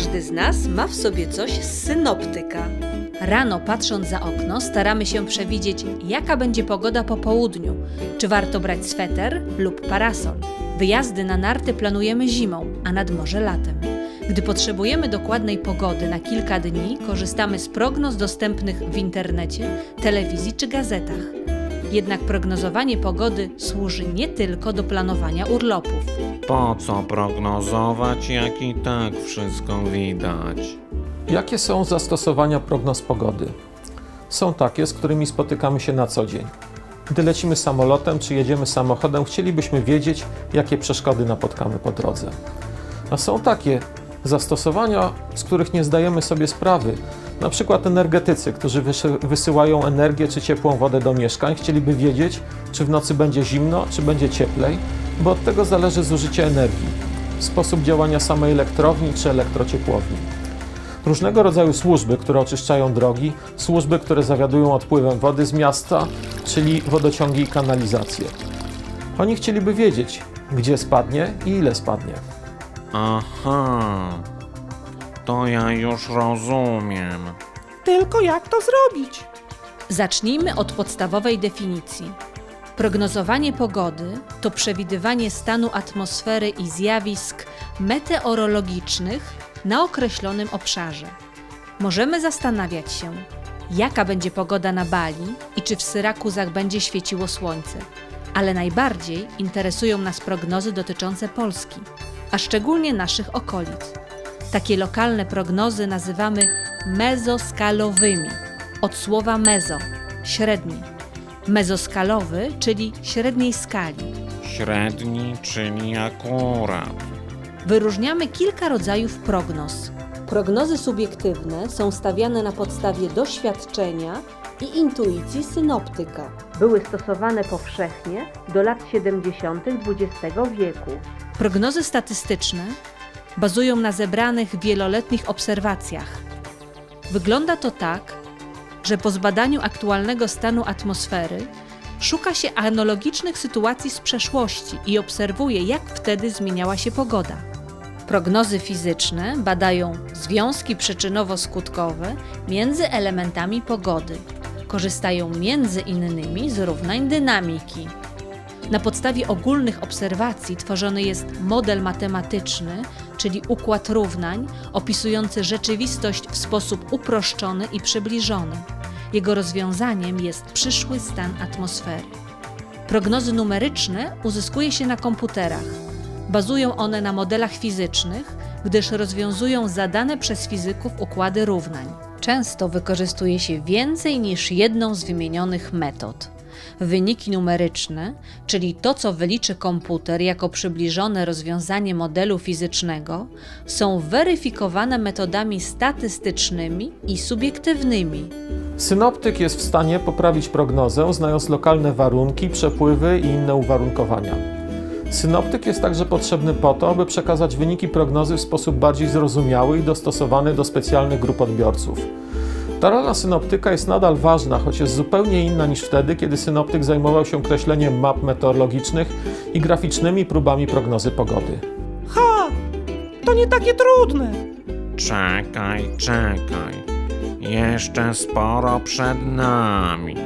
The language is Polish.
z nas ma w sobie coś z synoptyka. Rano, patrząc za okno, staramy się przewidzieć, jaka będzie pogoda po południu. Czy warto brać sweter lub parasol. Wyjazdy na narty planujemy zimą, a nad morze latem. Gdy potrzebujemy dokładnej pogody na kilka dni, korzystamy z prognoz dostępnych w internecie, telewizji czy gazetach. Jednak prognozowanie pogody służy nie tylko do planowania urlopów. Po co prognozować, jak i tak wszystko widać? Jakie są zastosowania prognoz pogody? Są takie, z którymi spotykamy się na co dzień. Gdy lecimy samolotem czy jedziemy samochodem, chcielibyśmy wiedzieć, jakie przeszkody napotkamy po drodze. A są takie zastosowania, z których nie zdajemy sobie sprawy. Na przykład energetycy, którzy wysyłają energię czy ciepłą wodę do mieszkań, chcieliby wiedzieć, czy w nocy będzie zimno, czy będzie cieplej, bo od tego zależy zużycie energii, sposób działania samej elektrowni czy elektrociepłowni różnego rodzaju służby, które oczyszczają drogi, służby, które zawiadują odpływem wody z miasta, czyli wodociągi i kanalizacje. Oni chcieliby wiedzieć, gdzie spadnie i ile spadnie. Aha, to ja już rozumiem. Tylko jak to zrobić? Zacznijmy od podstawowej definicji. Prognozowanie pogody to przewidywanie stanu atmosfery i zjawisk meteorologicznych na określonym obszarze. Możemy zastanawiać się, jaka będzie pogoda na Bali i czy w Syrakuzach będzie świeciło słońce, ale najbardziej interesują nas prognozy dotyczące Polski, a szczególnie naszych okolic. Takie lokalne prognozy nazywamy mezoskalowymi, od słowa mezo średni. Mezoskalowy, czyli średniej skali. Średni, czyli akurat. Wyróżniamy kilka rodzajów prognoz. Prognozy subiektywne są stawiane na podstawie doświadczenia i intuicji synoptyka. Były stosowane powszechnie do lat 70. XX wieku. Prognozy statystyczne bazują na zebranych wieloletnich obserwacjach. Wygląda to tak, że po zbadaniu aktualnego stanu atmosfery szuka się analogicznych sytuacji z przeszłości i obserwuje, jak wtedy zmieniała się pogoda. Prognozy fizyczne badają związki przyczynowo-skutkowe między elementami pogody. Korzystają między innymi z równań dynamiki. Na podstawie ogólnych obserwacji tworzony jest model matematyczny, czyli układ równań opisujący rzeczywistość w sposób uproszczony i przybliżony. Jego rozwiązaniem jest przyszły stan atmosfery. Prognozy numeryczne uzyskuje się na komputerach Bazują one na modelach fizycznych, gdyż rozwiązują zadane przez fizyków układy równań. Często wykorzystuje się więcej niż jedną z wymienionych metod. Wyniki numeryczne, czyli to, co wyliczy komputer jako przybliżone rozwiązanie modelu fizycznego, są weryfikowane metodami statystycznymi i subiektywnymi. Synoptyk jest w stanie poprawić prognozę, znając lokalne warunki, przepływy i inne uwarunkowania. Synoptyk jest także potrzebny po to, aby przekazać wyniki prognozy w sposób bardziej zrozumiały i dostosowany do specjalnych grup odbiorców. Ta rola synoptyka jest nadal ważna, choć jest zupełnie inna niż wtedy, kiedy synoptyk zajmował się kreśleniem map meteorologicznych i graficznymi próbami prognozy pogody. Ha! To nie takie trudne! Czekaj, czekaj. Jeszcze sporo przed nami.